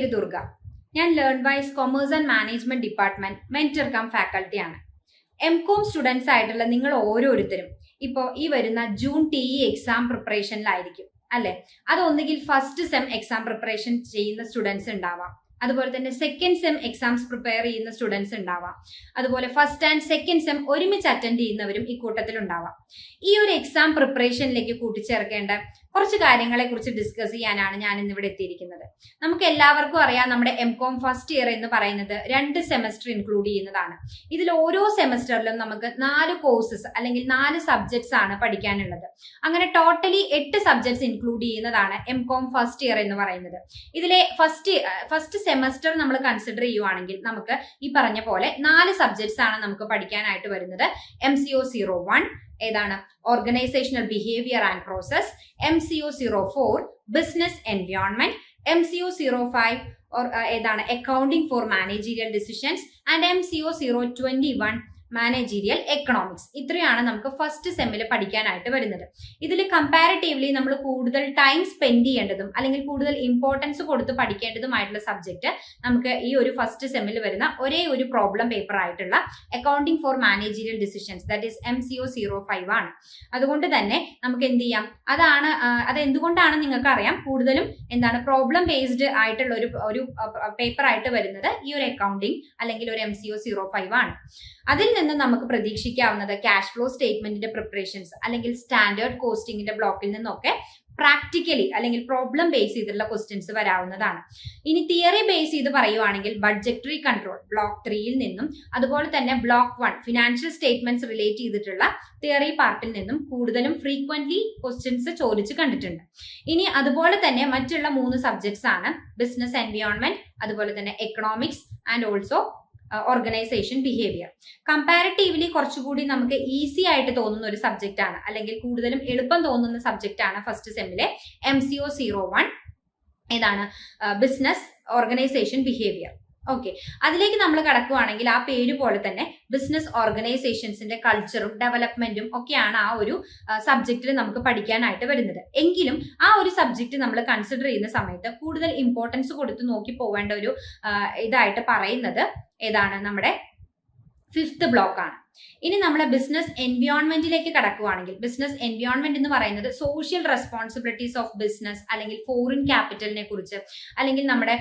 പേര് ദുർഗ. ഞാൻ learn wise commerce and management department mentor cum faculty ആണ്. എം കോം സ്റ്റുഡൻസ് ആയിട്ടുള്ള നിങ്ങൾ ഓരോരുത്തരും ഇപ്പോൾ ഈ വരുന്ന ജൂൺ ടി ഇ എക്സാം പ്രിപ്പറേഷനിലായിരിക്കും അല്ലെ? അതൊന്നുകിൽ ഫസ്റ്റ് സെം എക്സാം പ്രിപ്പറേഷൻ ചെയ്യുന്ന സ്റ്റുഡൻസ് ഉണ്ടാവാം. അതുപോലെ തന്നെ സെക്കൻഡ് സെം എക്സാംസ് പ്രിപ്പയർ ചെയ്യുന്ന സ്റ്റുഡൻസ് ഉണ്ടാവാം. അതുപോലെ ഫസ്റ്റ് ആൻഡ് സെക്കൻഡ് സെം ഒരുമിച്ച് അറ്റൻഡ് ചെയ്യുന്നവരും ഈ കൂട്ടത്തിൽ ഉണ്ടാവാം ഈ ഒരു എക്സാം പ്രിപ്പറേഷനിലേക്ക് കൂട്ടിച്ചേർക്കേണ്ട കുറച്ച് കാര്യങ്ങളെ കുറിച്ച് ഡിസ്കസ് ചെയ്യാനാണ് ഞാൻ ഇന്ന് ഇവിടെ എത്തിയിരിക്കുന്നത്. നമുക്ക് എല്ലാവർക്കും അറിയാം നമ്മുടെ എം കോം ഫസ്റ്റ് ഇയർ എന്ന് പറയുന്നത് രണ്ട് സെമസ്റ്റർ ഇൻക്ലൂഡ് ചെയ്യുന്നതാണ്. ഇതിൽ ഓരോ സെമസ്റ്ററിലും നമുക്ക് നാല് കോഴ്സസ് അല്ലെങ്കിൽ നാല് സബ്ജക്ട്സ് ആണ് പഠിക്കാനുള്ളത്. അങ്ങനെ ടോട്ടലി എട്ട് സബ്ജക്ട്സ് ഇൻക്ലൂഡ് ചെയ്യുന്നതാണ് എം കോം ഫസ്റ്റ് ഇയർ എന്ന് പറയുന്നത്. ഇതിലെ ഫസ്റ്റ് ഫസ്റ്റ് സെമസ്റ്റർ നമ്മൾ കൺസിഡർ ചെയ്യുവാണെങ്കിൽ നമുക്ക് ഈ പറഞ്ഞ പോലെ നാല് സബ്ജക്ട്സ് ആണ് നമുക്ക് പഠിക്കാനായിട്ട് വരുന്നത്. M C O zero one ഏതാണ്? Organizational behaviour and process M C O zero four business environment M C O zero five ഏതാണ്? Accounting for managerial decisions and M C O zero twenty one managerial economics ഇത്രയാണ് നമുക്ക് first സെമ്മിൽ പഠിക്കാനായിട്ട് വരുന്നത്. ഇതിൽ comparatively നമ്മൾ കൂടുതൽ time spend ചെയ്യേണ്ടതും അല്ലെങ്കിൽ കൂടുതൽ ഇമ്പോർട്ടൻസ് കൊടുത്ത് പഠിക്കേണ്ടതുമായിട്ടുള്ള സബ്ജക്റ്റ് നമുക്ക് ഈ ഒരു ഫസ്റ്റ് സെമ്മിൽ വരുന്ന ഒരേ ഒരു പ്രോബ്ലം പേപ്പർ ആയിട്ടുള്ള accounting for managerial decisions that is M C O zero five ആണ്. അതുകൊണ്ട് തന്നെ നമുക്ക് എന്ത് ചെയ്യാം? അതാണ് അത് എന്തുകൊണ്ടാണ് നിങ്ങൾക്ക് അറിയാം കൂടുതലും എന്താണ് പ്രോബ്ലം ബേസ്ഡ് ആയിട്ടുള്ള ഒരു ഒരു പേപ്പർ ആയിട്ട് വരുന്നത് ഈ ഒരു അക്കൗണ്ടിംഗ് അല്ലെങ്കിൽ ഒരു M C O zero five ആണ്. അതിൽ നിന്ന് നമുക്ക് പ്രതീക്ഷിക്കാവുന്നത് ക്യാഷ് ഫ്ലോ സ്റ്റേറ്റ്മെന്റിന്റെ പ്രിപ്പറേഷൻസ് അല്ലെങ്കിൽ സ്റ്റാൻഡേർഡ് കോസ്റ്റിംഗിന്റെ ബ്ലോക്കിൽ നിന്നൊക്കെ പ്രാക്ടിക്കലി അല്ലെങ്കിൽ പ്രോബ്ലം ബേസ് ചെയ്തിട്ടുള്ള ക്വസ്റ്റ്യൻസ് വരാവുന്നതാണ്. ഇനി തിയറി ബേസ് ചെയ്ത് പറയുവാണെങ്കിൽ ബഡ്ജറ്ററി കൺട്രോൾ ബ്ലോക്ക് ത്രീയിൽ നിന്നും അതുപോലെ തന്നെ block one financial statements relate ചെയ്തിട്ടുള്ള തിയറി പാർട്ടിൽ നിന്നും കൂടുതലും ഫ്രീക്വന്റ്ലി ക്വസ്റ്റ്യൻസ് ചോദിച്ചു കണ്ടിട്ടുണ്ട്. ഇനി അതുപോലെ തന്നെ മറ്റുള്ള മൂന്ന് സബ്ജക്ട്സ് ആണ് ബിസിനസ് എൻവിയോൺമെന്റ് അതുപോലെ തന്നെ economics and also organization behaviour comparatively കുറച്ചുകൂടി നമുക്ക് ഈസി ആയിട്ട് തോന്നുന്ന ഒരു സബ്ജക്റ്റ് ആണ്. അല്ലെങ്കിൽ കൂടുതലും എളുപ്പം തോന്നുന്ന സബ്ജക്റ്റ് ആണ് first സെമ്മിലെ M C O zero one ഏതാണ് ബിസിനസ് ഓർഗനൈസേഷൻ ബിഹേവിയർ ഓക്കെ അതിലേക്ക് നമ്മൾ കടക്കുവാണെങ്കിൽ ആ പേര് പോലെ തന്നെ ബിസിനസ് ഓർഗനൈസേഷൻസിന്റെ കൾച്ചറും ഡെവലപ്മെന്റും ഒക്കെയാണ് ആ ഒരു സബ്ജക്റ്റിൽ നമുക്ക് പഠിക്കാനായിട്ട് വരുന്നത്. എങ്കിലും ആ ഒരു സബ്ജക്റ്റ് നമ്മൾ കൺസിഡർ ചെയ്യുന്ന സമയത്ത് കൂടുതൽ ഇമ്പോർട്ടൻസ് കൊടുത്ത് നോക്കി പോവേണ്ട ഒരു ഇതായിട്ട് പറയുന്നത് ഏതാണ് നമ്മുടെ ഫിഫ്ത്ത് ബ്ലോക്ക് ആണ്. ഇനി നമ്മളെ ബിസിനസ് എൻവിയോൺമെന്റിലേക്ക് കടക്കുകയാണെങ്കിൽ ബിസിനസ് എൻവിയോൺമെന്റ് എന്ന് പറയുന്നത് സോഷ്യൽ റെസ്പോൺസിബിലിറ്റീസ് ഓഫ് ബിസിനസ് അല്ലെങ്കിൽ ഫോറിൻ ക്യാപിറ്റലിനെ കുറിച്ച് അല്ലെങ്കിൽ നമ്മുടെ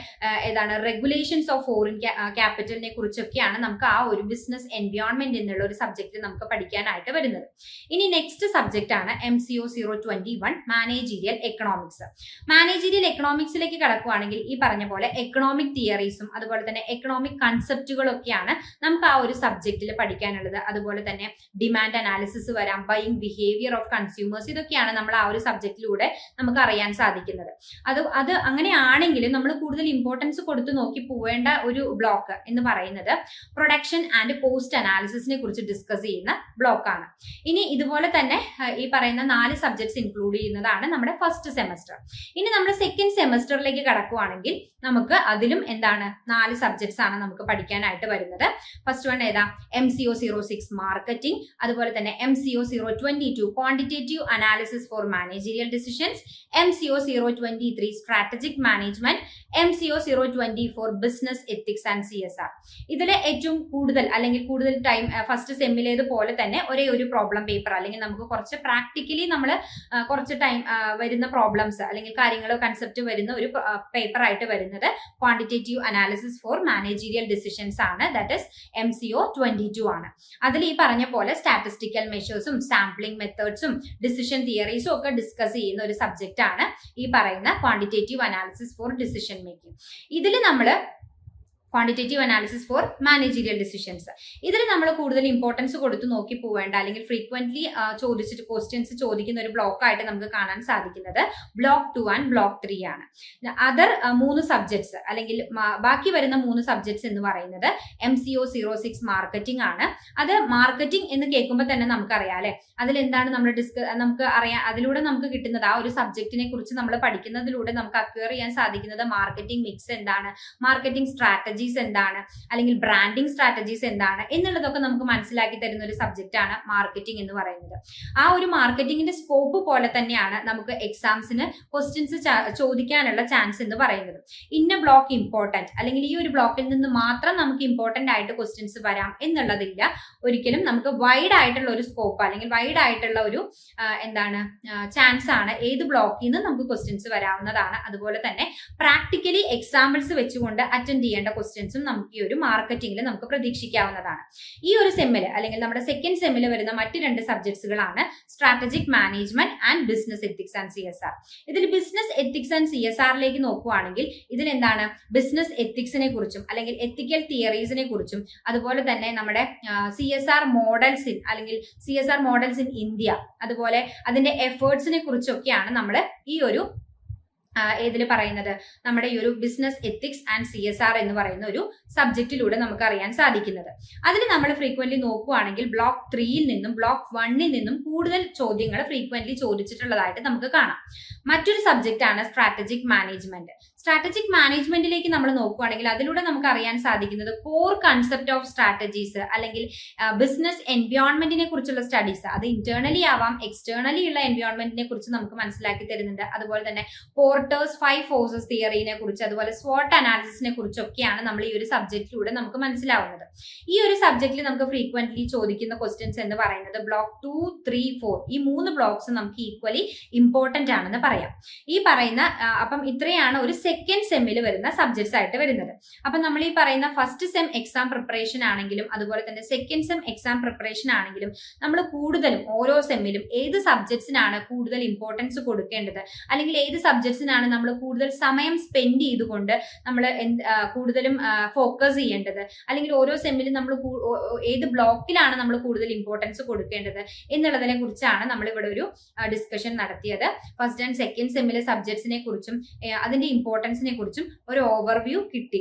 ഏതാണ് റെഗുലേഷൻസ് ഓഫ് ഫോറിൻ ക്യാപിറ്റലിനെ കുറിച്ചൊക്കെയാണ് നമുക്ക് ആ ഒരു ബിസിനസ് എൻവിയോൺമെന്റ് എന്നുള്ള ഒരു സബ്ജക്റ്റ് നമുക്ക് പഠിക്കാനായിട്ട് വരുന്നത്. ഇനി നെക്സ്റ്റ് സബ്ജക്റ്റ് ആണ് M C O zero twenty one managerial economics managerial എക്കണോമിക്സിലേക്ക് കടക്കുവാണെങ്കിൽ ഈ പറഞ്ഞ പോലെ എക്കണോമിക് തിയറീസും അതുപോലെ തന്നെ എക്കണോമിക് കൺസെപ്റ്റുകളൊക്കെയാണ് നമുക്ക് ആ ഒരു സബ്ജക്റ്റിൽ പഠിക്കാനുള്ളത്. അതുപോലെ തന്നെ ഡിമാൻഡ് അനാലിസിസ് വരാം ബൈയിങ് ബിഹേവിയർ ഓഫ് കൺസ്യൂമേഴ്സ് ഇതൊക്കെയാണ് നമ്മൾ ആ ഒരു സബ്ജക്റ്റിലൂടെ നമുക്ക് അറിയാൻ സാധിക്കുന്നത്. അത് അത് അങ്ങനെയാണെങ്കിലും നമ്മൾ കൂടുതൽ ഇമ്പോർട്ടൻസ് കൊടുത്തു നോക്കി പോവേണ്ട ഒരു ബ്ലോക്ക് എന്ന് പറയുന്നത് പ്രൊഡക്ഷൻ ആൻഡ് കോസ്റ്റ് അനാലിസിസിനെ കുറിച്ച് ഡിസ്കസ് ചെയ്യുന്ന ബ്ലോക്കാണ് ഇനി ഇതുപോലെ തന്നെ ഈ പറയുന്ന നാല് സബ്ജക്ട്സ് ഇൻക്ലൂഡ് ചെയ്യുന്നതാണ് നമ്മുടെ ഫസ്റ്റ് സെമസ്റ്റർ ഇനി നമ്മൾ സെക്കൻഡ് സെമസ്റ്ററിലേക്ക് കടക്കുവാണെങ്കിൽ നമുക്ക് അതിലും എന്താണ് നാല് സബ്ജക്ട്സ് ആണ് നമുക്ക് പഠിക്കാനായിട്ട് വരുന്നത്. ഫസ്റ്റ് വൺ ഏതാ? M C O zero six marketing അതുപോലെ തന്നെ M C O zero twenty two quantitative analysis for managerial decisions M C O zero twenty three strategic management M C O zero twenty four business ethics and C S R ഇതിലെ ഏറ്റവും കൂടുതൽ അല്ലെങ്കിൽ കൂടുതൽ time first സെമ്മിലേത് പോലെ തന്നെ ഒരേ ഒരു problem paper അല്ലെങ്കിൽ നമുക്ക് കുറച്ച് പ്രാക്ടിക്കലി നമ്മൾ കുറച്ച് ടൈം വരുന്ന പ്രോബ്ലംസ് അല്ലെങ്കിൽ കാര്യങ്ങൾ കൺസെപ്റ്റ് വരുന്ന ഒരു പേപ്പർ ആയിട്ട് വരുന്നത് quantitative analysis for managerial decisions ആണ്. That is M C O twenty two ആണ്. അതിൽ ഈ പറഞ്ഞ പോലെ സ്റ്റാറ്റിസ്റ്റിക്കൽ മെഷേഴ്സും സാമ്പിളിംഗ് മെത്തേഡ്സും ഡിസിഷൻ തിയറീസും ഒക്കെ ഡിസ്കസ് ചെയ്യുന്ന ഒരു സബ്ജക്റ്റ് ആണ് ഈ പറയുന്ന quantitative analysis for decision making ഇതിൽ നമ്മൾ quantitative analysis for managerial decisions ഇതിൽ നമ്മൾ കൂടുതൽ ഇമ്പോർട്ടൻസ് കൊടുത്ത് നോക്കി പോവേണ്ട അല്ലെങ്കിൽ ഫ്രീക്വന്റ്ലി ചോദിച്ചിട്ട് ക്വസ്റ്റ്യൻസ് ചോദിക്കുന്ന ഒരു ബ്ലോക്ക് ആയിട്ട് നമുക്ക് കാണാൻ സാധിക്കുന്നത് block two and block three ആണ്. അതർ മൂന്ന് സബ്ജക്ട്സ് അല്ലെങ്കിൽ ബാക്കി വരുന്ന മൂന്ന് സബ്ജക്ട്സ് എന്ന് പറയുന്നത് M C O zero six marketing ആണ്. അത് മാർക്കറ്റിംഗ് എന്ന് കേൾക്കുമ്പോൾ തന്നെ നമുക്കറിയാം അല്ലെ? അതിൽ എന്താണ് നമ്മൾ ഡിസ്ക നമുക്ക് അറിയാം അതിലൂടെ നമുക്ക് കിട്ടുന്നത് ആ ഒരു സബ്ജക്റ്റിനെ കുറിച്ച് നമ്മൾ പഠിക്കുന്നതിലൂടെ നമുക്ക് അക്വയർ ചെയ്യാൻ സാധിക്കുന്നത് മാർക്കറ്റിംഗ് മിക്സ് എന്താണ്? മാർക്കറ്റിംഗ് സ്ട്രാറ്റജി സ്ട്രാറ്റജീസ് എന്താണ്? അല്ലെങ്കിൽ ബ്രാൻഡിങ് സ്ട്രാറ്റജീസ് എന്താണ്? എന്നുള്ളതൊക്കെ നമുക്ക് മനസ്സിലാക്കി തരുന്ന ഒരു സബ്ജക്റ്റ് ആണ് മാർക്കറ്റിംഗ് എന്ന് പറയുന്നത്. ആ ഒരു മാർക്കറ്റിംഗിന്റെ സ്കോപ്പ് പോലെ തന്നെയാണ് നമുക്ക് എക്സാംസിന് ക്വസ്റ്റ്യൻസ് ചോദിക്കാനുള്ള ചാൻസ് എന്ന് പറയുന്നത്. ഇന്ന ബ്ലോക്ക് ഇമ്പോർട്ടന്റ് അല്ലെങ്കിൽ ഈ ഒരു ബ്ലോക്കിൽ നിന്ന് മാത്രം നമുക്ക് ഇമ്പോർട്ടന്റ് ആയിട്ട് ക്വസ്റ്റ്യൻസ് വരാം എന്നുള്ളതില്ല. ഒരിക്കലും നമുക്ക് വൈഡ് ആയിട്ടുള്ള ഒരു സ്കോപ്പ് അല്ലെങ്കിൽ വൈഡ് ആയിട്ടുള്ള ഒരു എന്താണ് ചാൻസ് ആണ് ഏത് ബ്ലോക്കിൽ നിന്ന് നമുക്ക് ക്വസ്റ്റ്യൻസ് വരാവുന്നതാണ്. അതുപോലെ തന്നെ പ്രാക്ടിക്കലി എക്സാമ്പിൾസ് വെച്ചുകൊണ്ട് അറ്റൻഡ് ചെയ്യേണ്ട ക്വസ്റ്റ്യൻസും നമുക്ക് ഈ ഒരു മാർക്കറ്റിംഗിൽ നമുക്ക് പ്രതീക്ഷിക്കാവുന്നതാണ്. ഈ ഒരു സെമ്മിൽ അല്ലെങ്കിൽ നമ്മുടെ സെക്കൻഡ് സെമ്മിൽ വരുന്ന മറ്റ് രണ്ട് സബ്ജക്ട്സുകളാണ് strategic management and business ethics and C S R ഇതിൽ business ethics and C S ആറിലേക്ക് നോക്കുവാണെങ്കിൽ ഇതിൽ എന്താണ് ബിസിനസ് എത്തിക്സിനെ കുറിച്ചും അല്ലെങ്കിൽ എത്തിക്കൽ തിയറീസിനെ കുറിച്ചും അതുപോലെ തന്നെ നമ്മുടെ C S R models in അല്ലെങ്കിൽ C S R models in India അതുപോലെ അതിന്റെ എഫേർട്സിനെ കുറിച്ചൊക്കെയാണ് നമ്മൾ ഈ ഒരു ഏതിൽ പറയുന്നത്? നമ്മുടെ ഈ ഒരു business ethics and C S R എന്ന് പറയുന്ന ഒരു സബ്ജക്റ്റിലൂടെ നമുക്ക് അറിയാൻ സാധിക്കുന്നത്. അതിൽ നമ്മൾ ഫ്രീക്വന്റ്ലി നോക്കുവാണെങ്കിൽ ബ്ലോക്ക് ത്രീയിൽ നിന്നും ബ്ലോക്ക് വണ്ണിൽ നിന്നും കൂടുതൽ ചോദ്യങ്ങൾ ഫ്രീക്വന്റ്ലി ചോദിച്ചിട്ടുള്ളതായിട്ട് നമുക്ക് കാണാം. മറ്റൊരു സബ്ജക്റ്റ് ആണ് സ്ട്രാറ്റജിക് മാനേജ്മെന്റ് സ്ട്രാറ്റജിക് മാനേജ്മെന്റിലേക്ക് നമ്മൾ നോക്കുവാണെങ്കിൽ അതിലൂടെ നമുക്ക് അറിയാൻ സാധിക്കുന്നത് കോർ കൺസെപ്റ്റ് ഓഫ് സ്ട്രാറ്റജീസ് അല്ലെങ്കിൽ ബിസിനസ് എൻവയോൺമെന്റിനെ കുറിച്ചുള്ള സ്റ്റഡീസ് അത് ഇന്റേണലി ആവാം എക്സ്റ്റേണലി ഉള്ള എൻവയോൺമെന്റിനെ കുറിച്ച് നമുക്ക് മനസ്സിലാക്കി തരുന്നുണ്ട്. അതുപോലെ തന്നെ പോർട്ടേഴ്സ് ഫൈവ് ഫോഴ്സസ് തിയറിനെ കുറിച്ച് അതുപോലെ സ്വോട്ട് അനാലിസിസിനെ കുറിച്ചൊക്കെയാണ് നമ്മൾ ഈ ഒരു സബ്ജക്റ്റിലൂടെ നമുക്ക് മനസ്സിലാവുന്നത്. ഈ ഒരു സബ്ജക്റ്റിൽ നമുക്ക് ഫ്രീക്വന്റ്ലി ചോദിക്കുന്ന ക്വസ്റ്റ്യൻസ് എന്ന് പറയുന്നത് ബ്ലോക്ക് ടു ത്രീ ഫോർ ഈ മൂന്ന് ബ്ലോക്സ് നമുക്ക് ഈക്വലി ഇമ്പോർട്ടന്റ് ആണെന്ന് പറയാം. ഈ പറയുന്ന അപ്പം ഇത്രയാണ് ഒരു സെക്കൻഡ് സെമ്മിൽ വരുന്ന സബ്ജക്ട്സ് ആയിട്ട് വരുന്നത്. അപ്പൊ നമ്മൾ ഈ പറയുന്ന ഫസ്റ്റ് സെം എക്സാം പ്രിപ്പറേഷൻ ആണെങ്കിലും അതുപോലെ തന്നെ സെക്കൻഡ് സെം എക്സാം പ്രിപ്പറേഷൻ ആണെങ്കിലും നമ്മൾ കൂടുതലും ഓരോ സെമ്മിലും ഏത് സബ്ജക്ട്സിനാണ് കൂടുതൽ ഇമ്പോർട്ടൻസ് കൊടുക്കേണ്ടത്? അല്ലെങ്കിൽ ഏത് സബ്ജക്ട്സിനാണ് നമ്മൾ കൂടുതൽ സമയം സ്പെൻഡ് ചെയ്തുകൊണ്ട് നമ്മൾ കൂടുതലും ഫോക്കസ് ചെയ്യേണ്ടത്? അല്ലെങ്കിൽ ഓരോ സെമ്മിലും നമ്മൾ ഏത് ബ്ലോക്കിലാണ് നമ്മൾ കൂടുതൽ ഇമ്പോർട്ടൻസ് കൊടുക്കേണ്ടത് എന്നുള്ളതിനെ കുറിച്ചാണ് നമ്മൾ ഇവിടെ ഒരു ഡിസ്കഷൻ നടത്തിയത്. ഫസ്റ്റ് ആൻഡ് സെക്കൻഡ് സെമ്മിലെ സബ്ജക്ട്സിനെ കുറിച്ചും അതിന്റെ അതിന്റെ ഇമ്പോർട്ടൻസിനെ കുറിച്ചും ഒരു ഓവർവ്യൂ കിട്ടി.